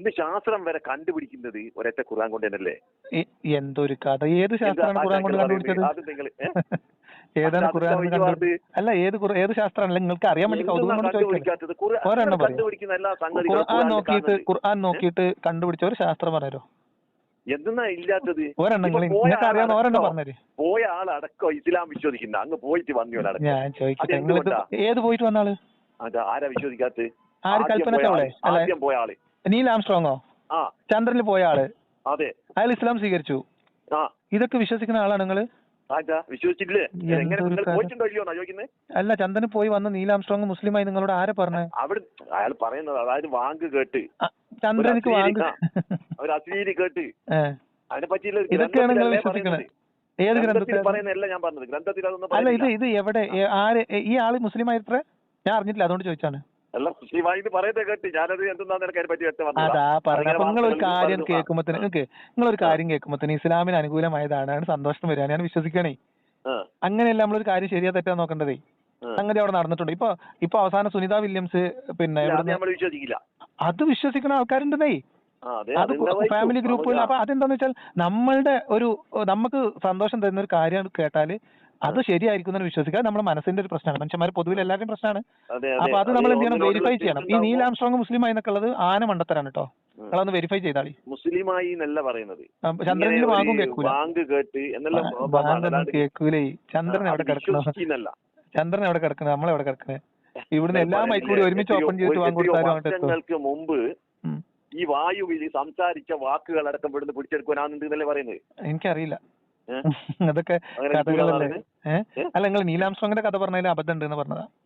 ഇന്ന് ശാസ്ത്രം വരെ കണ്ടുപിടിക്കുന്നത് ഒരൊറ്റ ഖുർആൻ കൊണ്ട് തന്നെയല്ലേ എന്തൊരു കഥ. ഏത് ശാസ്ത്രമാണ് ഖുർആൻ കൊണ്ട് കണ്ടുപിടിച്ചത്? ഏതാണ് ഖുർആൻ അല്ല ഏത് ഏത് ശാസ്ത്രമാണ് നിങ്ങൾക്ക് അറിയാൻ വേണ്ടി കൗതുകം ഖുർആൻ നോക്കിയിട്ട് ഖുർആൻ നോക്കിയിട്ട് കണ്ടുപിടിച്ച ഒരു ശാസ്ത്രം പറഞ്ഞോ എന്തെന്നാ ഇല്ലാത്തത്? പോയ ആളടക്കം- ഇസ്ലാം വിശ്വസിക്കുന്ന. അങ്ങ് പോയിട്ട് വന്നു ഏത് പോയിട്ട് വന്നാൾ? അത് ആരാ വിശ്വസിക്കാത്ത ആദ്യം പോയ ആൾ. നീൽ ആംസ്ട്രോങ്ങോ? ആ. ചന്ദ്രനിൽ പോയ ആൾ. അതെ. അയാൾ ഇസ്ലാം സ്വീകരിച്ചു. ആ. ഇതൊക്കെ വിശ്വസിക്കുന്ന ആളാണ് നിങ്ങൾ? വിശ്വസിച്ചില്ലേ അല്ല ചന്ദ്രന് പോയി വന്ന നീൽ ആംസ്ട്രോങ് മുസ്ലിമായി നിങ്ങളോട് ആരെ പറഞ്ഞു? അവിടെ അയാൾ പറയുന്നത് അതായത് വാങ്ക് കേട്ട്. ചന്ദ്രനിക്ക് ഒരു അശ്ലീലി കേട്ട്. അതിനെ പറ്റിയുള്ള ഇതൊക്കെയാണ് നിങ്ങൾ വിശ്വസിക്കുന്നത്. ഏത് ഗ്രന്ഥത്തിൽ അല്ല ഇത് ഇത് എവിടെ? ആര്? ഈ ആൾ മുസ്ലിം ആയിട്ടേ ഞാൻ അറിഞ്ഞിട്ടില്ല അതുകൊണ്ട് ചോദിച്ചാണ്. അല്ല മുസ്ലിമായി പറയട്ടെ കേട്ട്. ഞാനത് എന്തെന്നാന്ന് എനിക്ക് അതിനെ പറ്റി അതാ പറഞ്ഞ അപ്പൊ നിങ്ങൾ ഒരു കാര്യം കേൾക്കുമ്പോൾ തന്നെ നിങ്ങൾക്ക് കാര്യം തന്നെ ഇസ്ലാമിന് അനുകൂലമായതാണ്. ആണ് സന്തോഷം വരാൻ ഞാൻ വിശ്വസിക്കണേ. അങ്ങനെയല്ല നമ്മളൊരു കാര്യം ശരിയാ തെറ്റാ നോക്കണ്ടതേ. അങ്ങനെ അവിടെ നടന്നിട്ടുണ്ട്. ഇപ്പൊ ഇപ്പൊ അവസാനം സുനിത വില്യംസ് പിന്നെ അത് വിശ്വസിക്കുന്ന ആൾക്കാരുണ്ടെന്നേ അതെ ഫാമിലി. ഗ്രൂപ്പുകൾ അപ്പൊ അതെന്താന്ന് വെച്ചാൽ നമ്മളുടെ ഒരു നമുക്ക് സന്തോഷം തരുന്ന ഒരു കാര്യം കേട്ടാൽ അത് ശരിയായിരിക്കും എന്ന് വിശ്വസിക്കുക. നമ്മുടെ മനസ്സിന്റെ ഒരു പ്രശ്നമാണ്. മനുഷ്യന്മാർ പൊതുവിൽ എല്ലാവരുടെയും പ്രശ്നമാണ്. അപ്പൊ അത് നമ്മൾ എന്ത് ചെയ്യണം? വെരിഫൈ ചെയ്യണം. ഈ നീൽ ആംസ്ട്രോങ് മുസ്ലിം ആയെന്നൊക്കെ ഉള്ളത് ആന മണ്ടത്തരാണ് കേട്ടോ. നിങ്ങളൊന്ന് വെരിഫൈ ചെയ്താളി. മുസ്ലിമായി എന്നല്ല പറയുന്നത്. ചന്ദ്രനിൽ വാങ്ങും കേൾക്കൂല. കേട്ട് എന്നല്ല കേൾക്കൂലേ. ചന്ദ്രൻ എവിടെ കിടക്കണം. ചന്ദ്രൻ എവിടെ കിടക്കുന്നത് നമ്മളെവിടെ കിടക്കുന്നത് ഇവിടുന്ന് എല്ലാ മൈക്കും മൈക്കൂടി ഒരുമിച്ച് ഓപ്പൺ ചെയ്തിട്ട് വാങ്ങി കൊടുത്താലും മുമ്പ്. ഈ വായുവിൽ സംസാരിച്ച വാക്കുകൾ അടക്കം ഇവിടുന്ന് പറയുന്നത്? എനിക്കറിയില്ല? അതൊക്കെ കഥകളല്ലേ? ഏഹ് അല്ല നിങ്ങൾ നീലാംസ്ട്രോങ്ങിന്റെ കഥ പറഞ്ഞതിൽ അബദ്ധം ഉണ്ടെന്ന് പറഞ്ഞതാ?